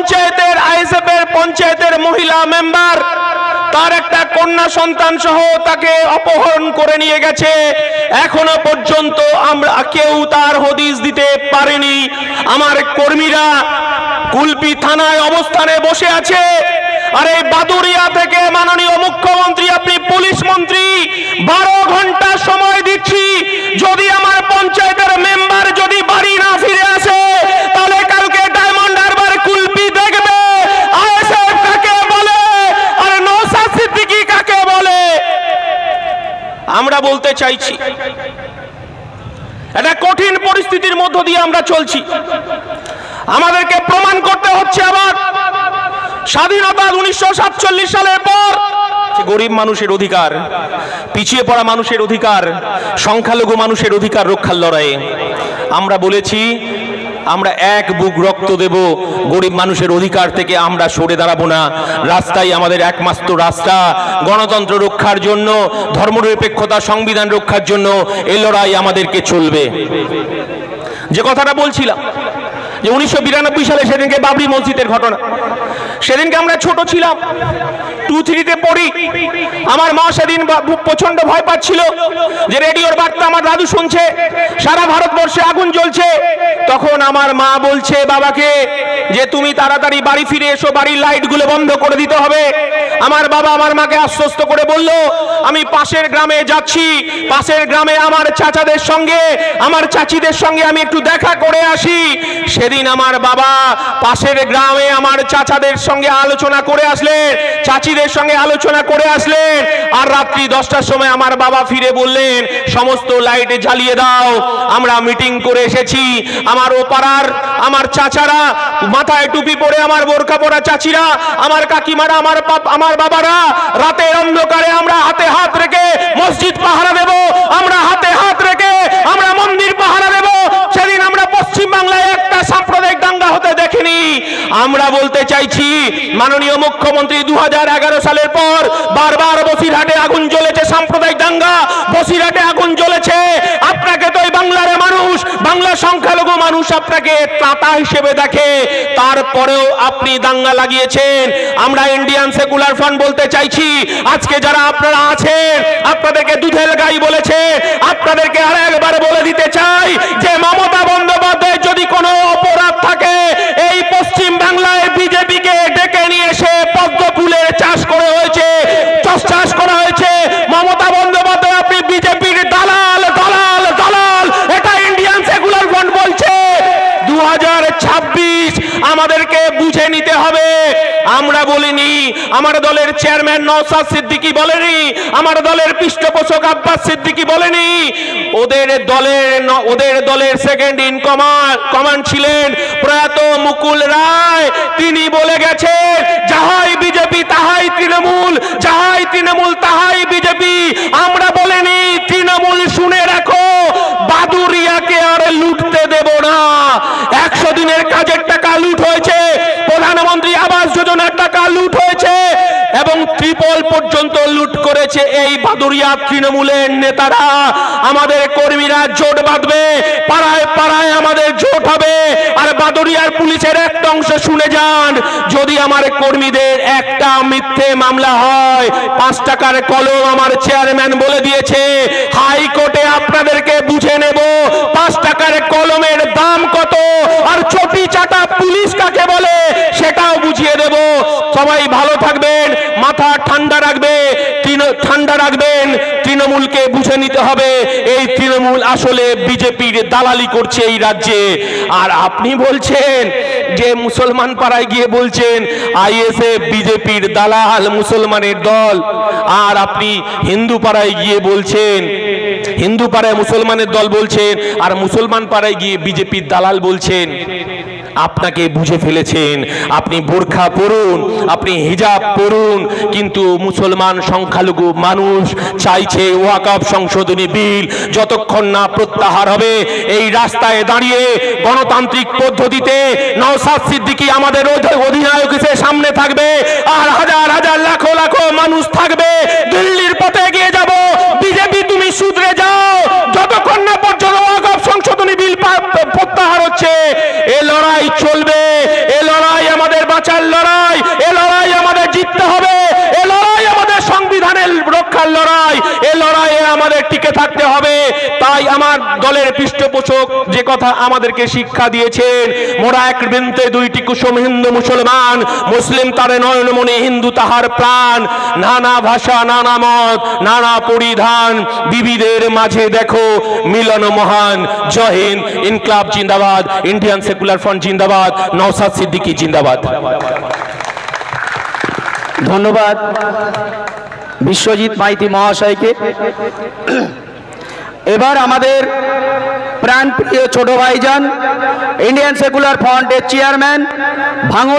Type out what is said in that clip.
পঞ্চায়েতের আইএসএফ এর পঞ্চায়েতের মহিলা মেম্বার, তার একটা কন্যা সন্তান সহ তাকে অপহরণ করে নিয়ে গেছে। এখনও পর্যন্ত আমরা কেউ তার হদিস দিতে পারেনি। আমার কর্মীরা কুলপি থানায় অবস্থানে বসে আছে। আর এই বাদুরিয়া থেকে মাননীয় মুখ্যমন্ত্রী, আপনি পুলিশ মন্ত্রী, বারো ঘণ্টা সময় দিচ্ছি যদি আমার পঞ্চায়েতের মেম্বার যদি বাড়ি না ফিরে আসে তাহলে কালকে ডায়মন্ড হারবার কুলপি দেখবে আইএসএফ কাকে বলে আর নৌসাদ সিদ্দিকী কাকে বলে আমরা বলতে চাইছি। একটা কঠিন পরিস্থিতির মধ্য দিয়ে আমরা চলছি। আমাদেরকে প্রমাণ করতে হচ্ছে আবার। স্বাধীনতা উনিশশো সাতচল্লিশ সালের পর গরিব মানুষের অধিকার, পিছিয়ে পড়া মানুষের অধিকার, সংখ্যালঘু মানুষের অধিকার রক্ষার লড়াইয়ে আমরা বলেছি আমরা এক বুক রক্ত দেব। গরিব মানুষের অধিকার থেকে আমরা সরে দাঁড়াবো না। রাস্তাই আমাদের একমাত্র রাস্তা। গণতন্ত্র রক্ষার জন্য, ধর্মনিরপেক্ষতা, সংবিধান রক্ষার জন্য এই লড়াই আমাদেরকে চলবে। যে কথাটা বলছিলাম যে উনিশশো বিরানব্বই সালে সেদিনকে বাবরি মসজিদের ঘটনা। সেদিনকে আমরা ছোট ছিলাম। টু থ্রিতে পড়ি। আমার মা সেদিন প্রচণ্ড ভয় পাচ্ছিল যে রেডিওর বার্তা আমার দাদু শুনছে, সারা ভারতবর্ষে আগুন জ্বলছে। তখন আমার মা বলছে, বাবাকে, যে তুমি তাড়াতাড়ি বাড়ি ফিরে এসো, বাড়ির লাইটগুলো বন্ধ করে দিতে হবে। আমার বাবা আমার মাকে আশ্বস্ত করে বলল, আমি পাশের গ্রামে যাচ্ছি। পাশের গ্রামে আমার চাচাদের সঙ্গে, আমার চাচিদের সঙ্গে আমি একটু দেখা করে আসি। সেদিন আমার বাবা পাশের গ্রামে আমার চাচাদের সঙ্গে আলোচনা করে আসলেন, চাচিদের সঙ্গে আলোচনা করে আসলেন, আর রাত্রি দশটার সময় আমার বাবা ফিরে বললেন, সমস্ত লাইট জ্বালিয়ে দাও, আমরা মিটিং করে এসেছি। আমার পাড়ার আমার চাচারা, মাথায় টুপি পরে আমার বোরখা পরা চাচিরা, আমার কাকিমারা, আমার বাপ- আমার বাবারা, রাতের অন্ধকারে আমরা হাতে হাত রেখে মসজিদ পাহারা দেব, আমরা হাতে হাত রেখে আমরা মন্দির পাহারা দেব। সেদিন আমরা পশ্চিম বাংলায় একটা সাম্প্রদায়িক দাঙ্গা হতে দেখিনি। আমরা বলতে চাইছি, মাননীয় মুখ্যমন্ত্রী দু হাজার এগারো সালের পর বারবার বসিরহাটে আগুন জ্বলেছে সাম্প্রদায়িক দাঙ্গা, বসিরহাটে আগুন জ্বলেছে। আপনাকে তো এই বাংলার মানুষ বাংলা সংখ্যালঘু মানুষ আপনাকে ত্রাতা হিসেবে দেখে, তারপরেও আপনি দাঙ্গা লাগিয়েছেন। আমরা ইন্ডিয়ান সেকুলার ফান্ড বলতে চাইছি, আজকে যারা আপনারা আছেন, আপনাদেরকে দুধের গাই বলেছে, আপনাদেরকে আর একবার বলে দিতে চাই যে মমতা বন্দ্যোপাধ্যায় যদি কোনো অপরাধ থাকে, এই পশ্চিম বাংলায় বিজেপিকে ডেকে নিয়ে এসে পদ্ম ফুলের চাষ করে হয়েছে চাষ চাষ করা হয়েছে মমতা বন্দ্যোপাধ্যায় আপনি বিজেপির দালাল দালাল দালাল এটা ইন্ডিয়ান সেকুলার ফ্রন্ট বলছে দু আমাদেরকে বুঝে নিতে হবে। আমরা বলিনি, আমার দলের চেয়ারম্যান নওসাদ সিদ্দিকী বলেনি, আমার দলের পৃষ্ঠপোষক আব্বাস সিদ্দিকী বলেনি। ওদের দলের ওদের দলের সেকেন্ড ইন কমান্ড কমান্ড ছিলেন প্রয়াত মুকুল রায়। তিনি বলে গেছেন, যাহাই বিজেপি তাহাই তৃণমূল, যাহাই তৃণমূল তাহাই বিজেপি। আমরা বলিনি, তৃণমূল শুনে রাখো, বাদুরিয়াকে আর লুটতে দেব না। একশো দিনের কাজের টাকা ত্রিপল পর্যন্ত লুট করেছে এই বাদুরিয়া তৃণমূলের নেতারা। আমাদের কর্মীরা জোট বাঁধবে, পাড়ায় পাড়ায় আমাদের জোট হবে, আর বাদুরিয়ার পুলিশের একটা অংশ শুনে যান। যদি আমার কর্মীদের একটা মিথ্যে মামলা হয়, পাঁচ টাকার কলম আমার চেয়ারম্যান বলে দিয়েছে, হাইকোর্টে আপনাদেরকে বুঝে নেব পাঁচ টাকার কলমের দাম কত আর চটি চাটা পুলিশ কাকে বলে বুঝিয়ে দেব। সবাই ভালো থাকবেন, মাথা ঠান্ডা রাখবে ঠান্ডা রাখবেন, তৃণমূলকে বুঝে নিতে হবে। এই তৃণমূল আসলে বিজেপির দালালি করছে এই রাজ্যে। আর আপনি বলছেন যে মুসলমান পাড়ায় গিয়ে বলছেন, আইএসএফ, বিজেপির দালাল মুসলমানের দল। আর আপনি হিন্দু পাড়ায় গিয়ে বলছেন, হিন্দু পাড়ায় মুসলমানের দল বলছেন, আর মুসলমান পাড়ায় গিয়ে বিজেপির দালাল বলছেন। আপনাকে বুঝে ফেলেছেন। আপনি বোরখা পরুন, আপনি হিজাব পরুন, কিন্তু মুসলমান সংখ্যালঘু মানুষ চাইছে ওয়াকাব সংশোধনী বিল। যতক্ষণ না প্রত্যাহার হবে, এই রাস্তায় দাঁড়িয়ে গণতান্ত্রিক পদ্ধতিতে নওসাদ সিদ্দিকী আমাদের অধিনায়ক হিসেবে সামনে থাকবে। আর হাজার হাজার, লাখো লাখো মানুষ থাকবে। দিল্লির পথে এগিয়ে যাব বিজেপি তুমি শুধরে যাও যতক্ষণ না পর্যন্ত ওয়াকফ সংশোধনী বিল পা- প্রত্যাহার হচ্ছে এ লড়াই চলবে এ লড়াই আমাদের বাঁচার লড়াই এ লড়াই আমাদের জিততে হবে এ লড়াই আমাদের সংবিধানের রক্ষার লড়াই এ লড়াইয়ে আমাদের টিকে থাকতে হবে। তাই আমার দলের পৃষ্ঠপোষক যে কথা আমাদেরকে শিক্ষা দিয়েছেন, মোরা এক বৃন্তে দুইটি কুসুম হিন্দু মুসলমান, মুসলিম তারে নয়নমণি হিন্দু তাহার প্রাণ। নানা ভাষা, নানা মত, নানা পরিধান, বিবিদের মাঝে দেখো, মিলন মহান, জয় হিন্দ, ইনকলাব জিন্দাবাদ, ইন্ডিয়ান সেকুলার ফ্রন্ট জিন্দাবাদ নওসাদ সিদ্দিকী জিন্দাবাদ। ধন্যবাদ। বিশ্বজিৎ মাইতি মহাশয়কে। এবার আমাদের প্রাণপ্রিয় ছোট ভাইজান ইন্ডিয়ান সেকুলার ফ্রন্টের চেয়ারম্যান ভাঙড়